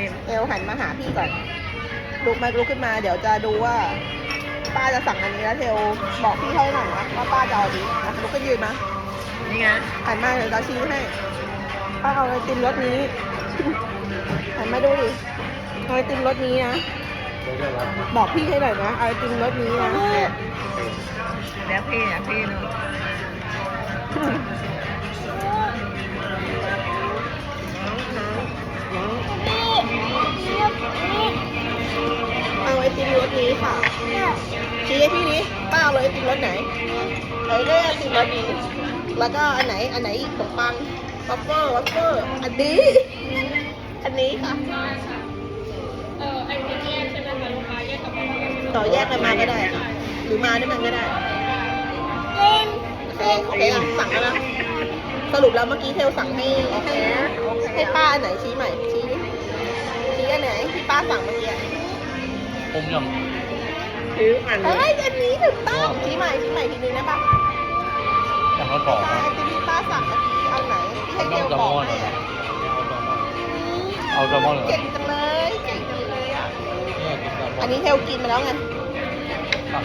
ต็มเทลหันมาหาพี่ก่อน ลุกมาลุกขึ้นมา เดี๋ยวจะดูว่า ป้าจะสั่งอันนี้แล้วเทลบอกพี่ให้หน่อยนะว่าป้าจะเอาอันนี้อะลุกขึ้นยืนมานี่ไงหันมาเดี๋ยวจะชี้ให้ ป้าเอาไอติมรสนี้ หันมาดูดิเอาไอติมรสนี้นะ บอกพี่ให้หน่อยนะเอาไอติมรสนี้นะแล้วพี่อะพี่เนาะ ไอติมรสไหนเออได้ไอติมรสนี้แล้วก็อันไหนอันไหนอีกขนมปังวัฟเฟิลวัฟเฟิลอันนี้ อันนี้ค่ะเออไอติมแยกใช่ไหมคะลูกค้าแยกต่อแยกกันมาก็ได้ค่ะหรือมาด้วยกันก็ได้โอเคโอเคอะสั่งแล้วนะสรุปแล้วเมื่อกี้เทลสั่งให้ให้ให้ป้าอันไหนชี้ใหม่ชี้ชี้อันไหนที่ป้าสั่งเมื่อกี้ผมยัง ซื้ออันเฮ้ยอันนี้ถูกต้องชี้ใหม่ชี้ใหม่ทีนึงได้ปะยังเขาบอกป้านะไอติมที่ป้าสั่งเมื่อกี้เอาไหนที่ให้เทต้องลแซลบอมกอนเหรให้ออะเอาแซลมอนเหรอ เก่งจังเลยเก่งจังเลยอะ เนี่ยกินแซลมอนอันนี้เทลกินมาแล้วไงอะ